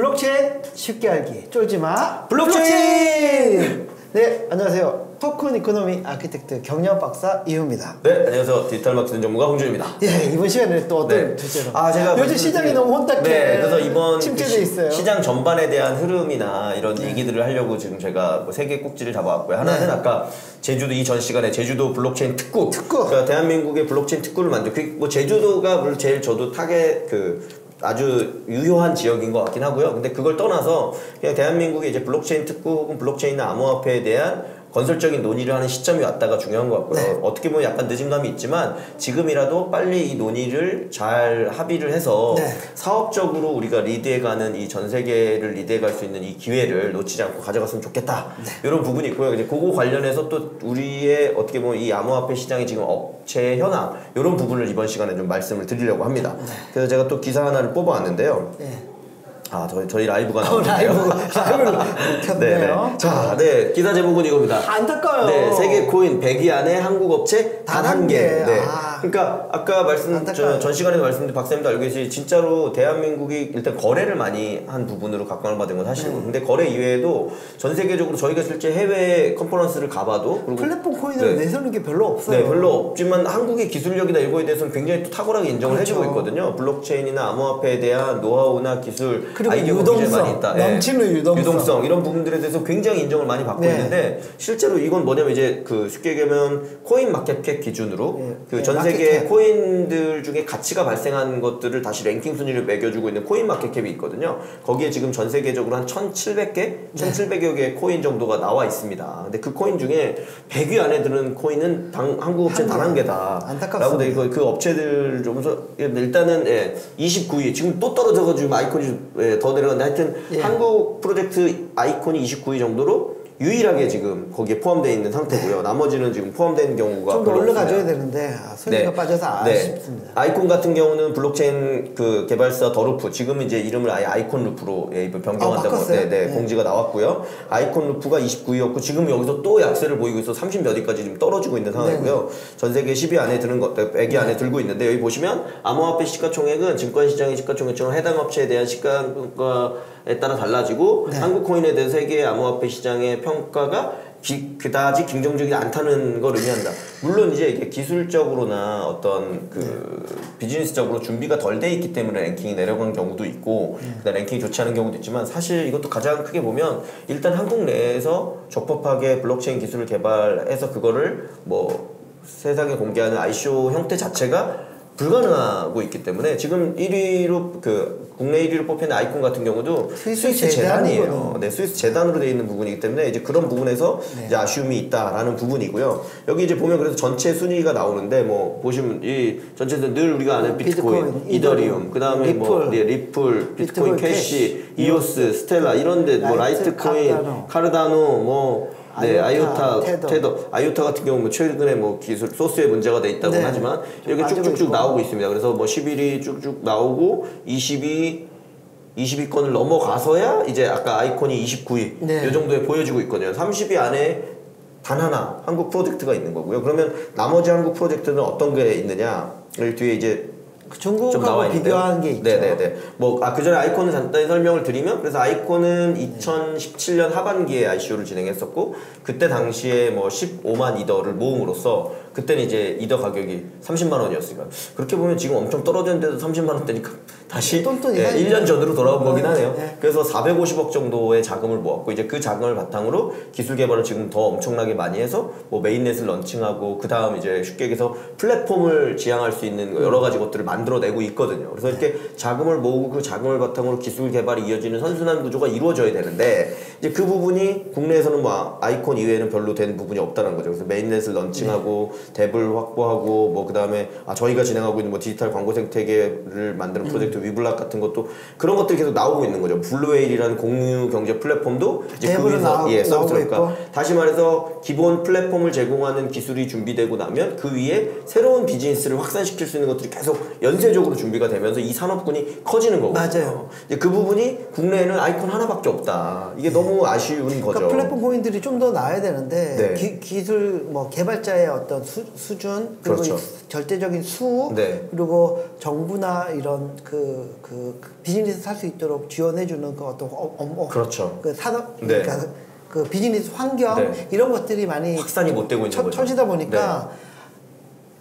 블록체인 쉽게 알기 쫄지 마 블록체인! 네 안녕하세요 토큰 이코노미 아키텍트 경영 박사 이ሁ입니다 네, 안녕하세요. 디지털 마케팅 전문가 홍준입니다. 예 이번 시간에 또 어떤 네. 주제로 아, 제가 요즘 시장이 너무 혼탁해 네, 그래서 이번 그 침체돼 시- 있어요 네. 시장 전반에 대한 흐름이나 이런 얘기들을 하려고 지금 제가 뭐 세개 꼭지를 잡아왔고요. 하나는 네. 아까 제주도 이전 시간에 제주도 블록체인 특구. 특구. 그러니까 대한민국의 블록체인 특구를 만들. 그뭐 제주도가 물론 제일 저도 타겟 그 아주 유효한 지역인 것 같긴 하고요. 근데 그걸 떠나서 그냥 대한민국의 이제 블록체인 특구 혹은 블록체인이나 암호화폐에 대한 건설적인 논의를 하는 시점이 왔다가 중요한 것 같고요. 네. 어떻게 보면 약간 늦은 감이 있지만 지금이라도 빨리 이 논의를 잘 합의를 해서 네. 사업적으로 우리가 리드해가는 이 전 세계를 리드해갈 수 있는 이 기회를 놓치지 않고 가져갔으면 좋겠다. 이런 부분이 있고요. 이제 그거 관련해서 또 우리의 어떻게 보면 이 암호화폐 시장의 지금 업체 현황 이런 부분을 이번 시간에 좀 말씀을 드리려고 합니다. 그래서 제가 또 기사 하나를 뽑아왔는데요. 네. 아, 저희, 저희 라이브가 어, 나오네요. 라이브 라이브를 켰네요 네네. 자, 네. 기사 제목은 이겁니다. 안타까워요 네, 세계 코인 100위 안에 한국 업체 단 한 개. 개. 네. 아. 그러니까 아까 말씀. 저, 전 시간에도 말씀드린 박사님도 알고 계시지 진짜로 대한민국이 일단 거래를 많이 한 부분으로 각광을 받은 건 사실이고 네. 근데 거래 이외에도 전 세계적으로 저희가 실제 해외 컨퍼런스를 가봐도 플랫폼 코인을 네. 내세우는 게 별로 없어요 네, 별로 없지만 한국의 기술력이나 이거에 대해서는 굉장히 또 탁월하게 인정을 그렇죠. 해주고 있거든요. 블록체인이나 암호화폐에 대한 노하우나 기술, 그리고 굉장히 유동성, 있다. 넘치는 유동성. 이런 부분들에 대해서 굉장히 인정을 많이 받고 네. 있는데 실제로 이건 뭐냐면 이제 그 쉽게 얘기하면 코인 마켓캡 기준으로 네. 그 네, 전 세계 마켓캡. 코인들 중에 가치가 발생한 것들을 다시 랭킹 순위를 매겨주고 있는 코인 마켓캡이 있거든요. 거기에 지금 전 세계적으로 한 1,700개, 1,700여 개의 코인 정도가 나와 있습니다. 근데 그 코인 중에 100위 안에 드는 코인은 당, 한국 업체 단 한 개다. 안타깝습니다. 라고 그 업체들 좀서 일단은 예, 29위 지금 또 떨어져가지고 아이콘이 예, 더 내려갔는데 하여튼 예. 한국 프로젝트 아이콘이 29위 정도로 유일하게 지금 거기에 포함되어 있는 상태고요. 나머지는 지금 포함된 경우가 좀더 별로 올라가줘야. 되는데 아, 순위가 빠져서 네. 아쉽습니다 아이콘 같은 경우는 블록체인 그 개발사 더루프 지금 이제 이름을 아예 아이콘 루프로 예, 변경한다고 아? 네, 네, 네. 공지가 나왔고요. 아이콘 루프가 29위였고 지금 여기서 또 약세를 보이고 있어 30 몇 위까지 지금 떨어지고 있는 상황이고요. 전 세계 10위 안에 드는 것, 100위 안에 들고 있는데 여기 보시면 암호화폐 시가총액은 증권시장의 시가총액처럼 해당 업체에 대한 시가에 따라 달라지고 네. 한국 코인에 대한 세계 암호화폐 시장의 평가가 기, 그다지 긍정적이지 않다는 걸 의미한다. 물론 이제 이게 기술적으로나 어떤 그 비즈니스적으로 준비가 덜 돼 있기 때문에 랭킹이 내려간 경우도 있고 그다음 랭킹이 좋지 않은 경우도 있지만 사실 이것도 가장 크게 보면 일단 한국 내에서 적법하게 블록체인 기술을 개발해서 그거를 뭐 세상에 공개하는 ICO 형태 자체가 불가능하고 있기 때문에 지금 1위로 그 국내 1위로 뽑히는 아이콘 같은 경우도 스위스 스위스 재단이에요. 재단이거든요. 네, 스위스 재단으로 되어 있는 부분이기 때문에 이제 그런 부분에서 네. 이제 아쉬움이 있다라는 부분이고요. 여기 이제 보면 그래서 전체 순위가 나오는데 뭐 보시면 이 전체에서 늘 우리가 아는 비트코인, 비트코인, 이더리움, 그다음에 뭐 리플, 네, 리플, 비트코인 비트코인 캐시, 이오스, 스텔라 이런 데 뭐 라이트, 라이트코인, 카르다노. 카르다노 뭐 네, 아이오타, 테더. 테더. 아이오타 같은 경우 뭐 최근에 뭐 기술 소스에 문제가 돼 있다고 네. 하지만 좀 이렇게 쭉쭉쭉 있고. 나오고 있습니다. 그래서 뭐 11위 쭉쭉 나오고 22 22건을 넘어가서야 이제 아까 아이콘이 29위 네. 이 정도에 보여지고 있거든요. 30위 안에 단 하나 한국 프로젝트가 있는 거고요. 그러면 나머지 한국 프로젝트는 어떤 게 있느냐? 여기 뒤에 이제 그 중국하고 있는데요. 비교한 게 있죠 네네네. 뭐, 아, 그 전에 아이콘을 간단히 설명을 드리면, 그래서 아이콘은 2017년 하반기에 ICO를 진행했었고, 그때 당시에 뭐 15만 이더를 모음으로써, 그때는 이제 이더 가격이 30만 원이었으니까. 그렇게 보면 지금 엄청 떨어졌는데도 30만 원대니까 다시 예, 하네. 1년 전으로 돌아온 거긴 하네요. 네. 그래서 450억 정도의 자금을 모았고 이제 그 자금을 바탕으로 기술 개발을 지금 더 엄청나게 많이 해서 뭐 메인넷을 런칭하고 그 다음 이제 쉽게 얘기해서 플랫폼을 지향할 수 있는 여러 가지 것들을 만들어내고 있거든요. 그래서 이렇게 자금을 모으고 그 자금을 바탕으로 기술 개발이 이어지는 선순환 구조가 이루어져야 되는데 이제 그 부분이 국내에서는 뭐 아이콘 이외에는 별로 된 부분이 없다는 거죠. 그래서 메인넷을 런칭하고 탭을 확보하고 뭐 그 다음에 아 저희가 진행하고 있는 뭐 디지털 광고 생태계를 만드는 프로젝트 위블락 같은 것도 그런 것들이 계속 나오고 있는 거죠. 블루웨일이라는 공유 경제 플랫폼도 이제 거기서 나오- 예 서비스니까 있고. 다시 말해서 기본 플랫폼을 제공하는 기술이 준비되고 나면 그 위에 새로운 비즈니스를 확산시킬 수 있는 것들이 계속 연쇄적으로 준비가 되면서 이 산업군이 커지는 거거든요. 맞아요. 이제 그 부분이 국내에는 아이콘 하나밖에 없다. 이게 너무 아쉬운 거죠. 그러니까 플랫폼 코인들이 좀 더 나아야 되는데 네. 기, 기술 뭐 개발자의 어떤 수, 수준 그리고 그렇죠. 이 절대적인 수 네. 그리고 정부나 이런 그, 그, 그 비즈니스 살수 있도록 지원해주는 그 어떤 어, 어, 그렇죠. 그 산업 네. 그러니까 그 비즈니스 환경 네. 이런 것들이 많이 확산이 못 되고 있는 처, 거죠. 처지다 보니까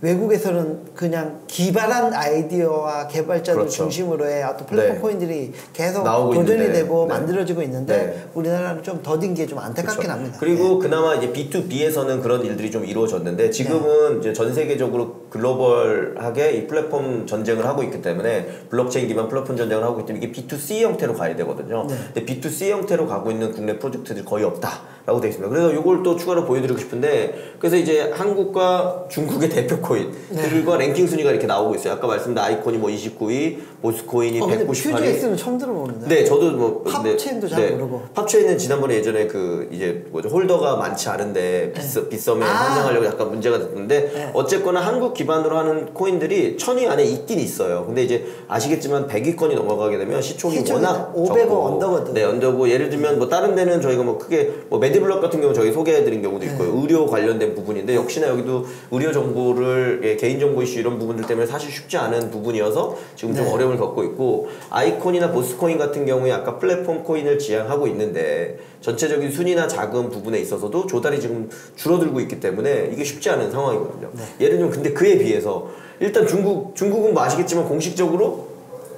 외국에서는 그냥 기발한 아이디어와 개발자들 그렇죠. 중심으로 의 어떤 플랫폼 네. 코인들이 계속 도전이 있는데, 되고 네. 만들어지고 있는데 네. 우리나라는 좀 더딘 게 좀 안타깝긴 그렇죠. 합니다. 네. 그리고 그나마 이제 B2B에서는 그런 일들이 좀 이루어졌는데 지금은 이제 전 세계적으로 글로벌하게 이 플랫폼 전쟁을 하고 있기 때문에 블록체인 기반 플랫폼 전쟁을 하고 있기 때문에 이게 B2C 형태로 가야 되거든요. 네. 근데 B2C 형태로 가고 있는 국내 프로젝트들이 거의 없다 라고 되어 있습니다. 그래서 이걸 또 추가로 보여드리고 싶은데 그래서 이제 한국과 중국의 대표 코인들과 랭킹 순위가 이렇게 나오고 있어요. 아까 말씀드린 아이콘이 뭐 29위, 보스코인이 어, 근데 198위. 퓨즈엑스는 처음 들어보는데. 네, 저도 뭐 팝체인도 잘 모르고. 팝체인은 지난번에 예전에 그 이제 뭐죠 홀더가 많지 않은데 빗썸, 빗썸에 아. 환영하려고 약간 문제가 됐는데 네. 어쨌거나 한국 기반으로 하는 코인들이 천위 안에 있긴 있어요. 근데 이제 아시겠지만 100위권이 넘어가게 되면 시총이 워낙 500억 적고 언더거든. 네, 언더고 예를 들면 뭐 다른 데는 저희가 뭐 크게 뭐 메디블럭 같은 경우 저희 소개해드린 경우도 네. 있고요. 의료 관련된 부분인데 역시나 여기도 의료 정보를 예, 개인 정보 이슈 이런 부분들 때문에 사실 쉽지 않은 부분이어서 지금 좀 네. 어려움을 겪고 있고 아이콘이나 보스코인 같은 경우에 아까 플랫폼 코인을 지향하고 있는데 전체적인 순위나 자금 부분에 있어서도 조달이 지금 줄어들고 있기 때문에 이게 쉽지 않은 상황이거든요. 네. 예를 들면 근데 그에 비해서 일단 중국 중국은 뭐 아시겠지만 공식적으로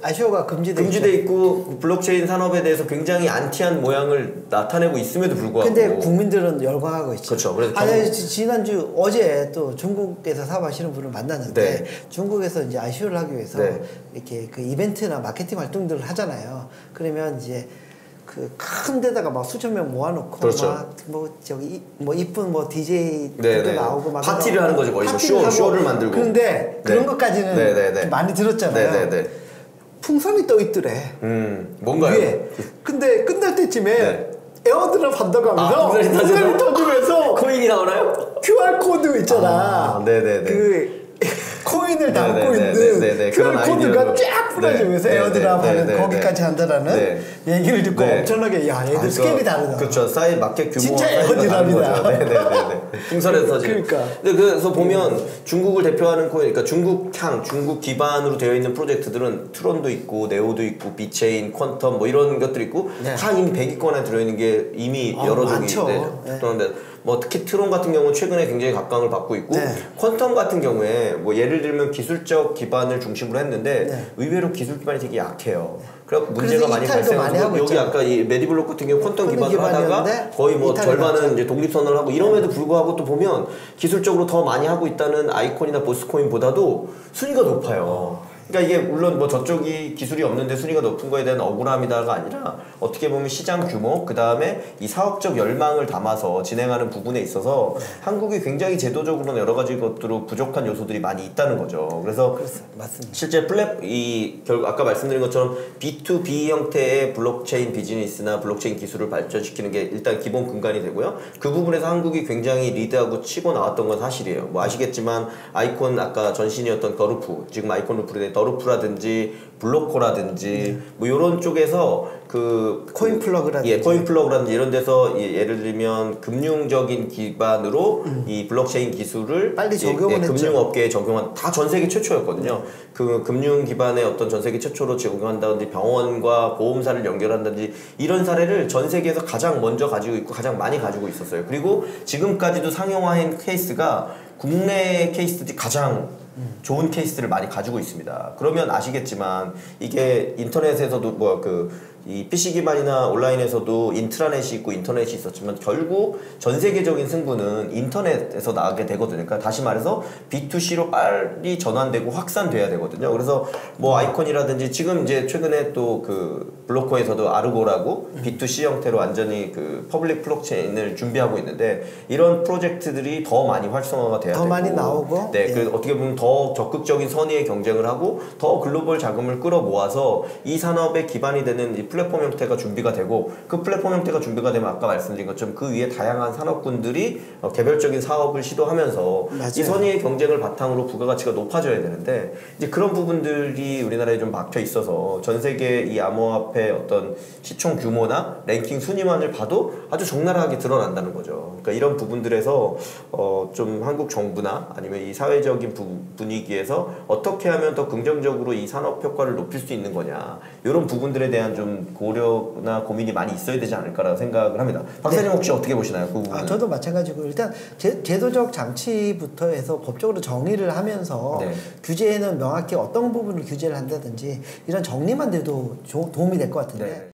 아시오가 금지돼 금지돼. 있고 블록체인 산업에 대해서 굉장히 안티한 모양을 나타내고 있음에도 불구하고 근데 국민들은 열광하고 있죠. 그렇죠. 그래서 아니 정- 지- 지난주 어제 또 중국에서 사업하시는 분을 만났는데 네. 중국에서 이제 ICO를 하기 위해서 네. 이렇게 그 이벤트나 마케팅 활동들을 하잖아요. 그러면 이제 그큰 데다가 막 수천 명 모아놓고 그렇죠. 막뭐 저기 이- 뭐 이쁜 뭐 DJ들도 네, 네. 나오고 막 파티를 그런- 하는 거죠, 거의 뭐 쇼- 하고 쇼를 만들고. 그런데 그런 네. 것까지는 네, 많이 들었잖아요. 네네네. 풍선이 떠 있더래. 음 뭔가요? 위에. 근데 끝날 때쯤에 네. 에어드랍 한다고 하면서 아, 풍선이 터지면서 코인이 나오나요? QR 코드 있잖아. 아, 네네네. 그 코인을 담고 네네네, 있는 네네네. QR 코드가 아 네, 에어드랍 네, 하는 네, 거기까지 네. 한다라는 네. 얘기를 듣고 네. 엄청나게 야 얘들 스케일이 다르다. 그렇죠. 사이 마켓 규모가 진짜 에어드랍이다. 네네네. 풍선에서 터지는. 그러니까. 근데 그래서 보면 중국을 대표하는 코인, 그러니까 중국향, 중국 기반으로 되어 있는 프로젝트들은 트론도 있고 네오도 있고 비체인, 퀀텀 뭐 이런 것들이 있고 네. 다 이미 100위권에 들어있는 게 이미 아, 여러 종이. 네, 네. 뭐 특히 트론 같은 경우는 최근에 굉장히 각광을 받고 있고 네. 퀀텀 같은 경우에 뭐 예를 들면 기술적 기반을 중심으로 했는데 네. 의외로 기술 기반이 되게 약해요. 그래서 문제가 많이 발생하고 하고 여기. 아까 이 메디블록 같은 경우 퀀텀 기반으로 하다가 거의 뭐 절반은 났죠. 이제 독립선언을 하고 이럼에도 불구하고 또 보면 기술적으로 더 많이 하고 있다는 아이콘이나 보스코인보다도 순위가 높아요. 그러니까 이게 물론 뭐 저쪽이 기술이 없는데 순위가 높은 거에 대한 억울함이다가 아니라 어떻게 보면 시장 규모 그 다음에 이 사업적 열망을 담아서 진행하는 부분에 있어서 한국이 굉장히 제도적으로는 여러 가지 것들로 부족한 요소들이 많이 있다는 거죠. 그래서. 맞습니다. 실제 플랫 이 결국 아까 말씀드린 것처럼 B2B 형태의 블록체인 비즈니스나 블록체인 기술을 발전시키는 게 일단 기본 근간이 되고요. 그 부분에서 한국이 굉장히 리드하고 치고 나왔던 건 사실이에요. 뭐 아시겠지만 아이콘 아까 전신이었던 더루프 지금 아이콘 루프로 된 더루프라든지 블로코라든지 뭐 이런 쪽에서 그 코인 플러그라든지. 예, 코인 플러그라든지 이런 데서 예, 예를 들면 금융적인 기반으로 이 블록체인 기술을 음. 빨리 예, 적용을 예, 했죠. 금융 업계에 적용한 다 전 세계 최초였거든요. 그 금융 기반의 어떤 전 세계 최초로 적용한다든지 병원과 보험사를 연결한다든지 이런 사례를 전 세계에서 가장 먼저 가지고 있고 가장 많이 가지고 있었어요. 그리고 지금까지도 상용화한 케이스가 국내 케이스들이 가장 좋은 케이스들을 많이 가지고 있습니다. 그러면 아시겠지만 이게 인터넷에서도 뭐 그 이 PC 기반이나 온라인에서도 인트라넷이 있고 인터넷이 있었지만 결국 전 세계적인 승부는 인터넷에서 나가게 되거든요. 그러니까 다시 말해서 B2C로 빨리 전환되고 확산돼야 되거든요. 그래서 뭐 아이콘이라든지 지금 이제 최근에 또 그 블로커에서도 아르고라고 B2C 형태로 완전히 그 퍼블릭 블록체인을 준비하고 있는데 이런 프로젝트들이 더 많이 활성화가 돼야 더 되고 많이 나오고, 네, 예. 그 어떻게 보면 더 적극적인 선의의 경쟁을 하고 더 글로벌 자금을 끌어 모아서 이 산업의 기반이 되는 이 플랫폼 형태가 준비가 되고 그 플랫폼 형태가 준비가 되면 아까 말씀드린 것처럼 그 위에 다양한 산업군들이 어, 개별적인 사업을 시도하면서 맞아요. 이 선의의 경쟁을 바탕으로 부가가치가 높아져야 되는데 이제 그런 부분들이 우리나라에 좀 막혀 있어서 전 세계 이 암호화폐 어떤 시총 규모나 랭킹 순위만을 봐도 아주 적나라하게 드러난다는 거죠. 그러니까 이런 부분들에서 어, 좀 한국 정부나 아니면 이 사회적인 부- 분위기에서 어떻게 하면 더 긍정적으로 이 산업 효과를 높일 수 있는 거냐 이런 부분들에 대한 좀 고려나 고민이 많이 있어야 되지 않을까라고 생각을 합니다. 박사님 혹시 어떻게 보시나요? 그? 아, 저도 마찬가지고 일단 제, 제도적 장치부터 해서 법적으로 정의를 하면서 네. 규제에는 명확히 어떤 부분을 규제를 한다든지 이런 정리만 돼도 조- 도움이 될 것 같은데 네.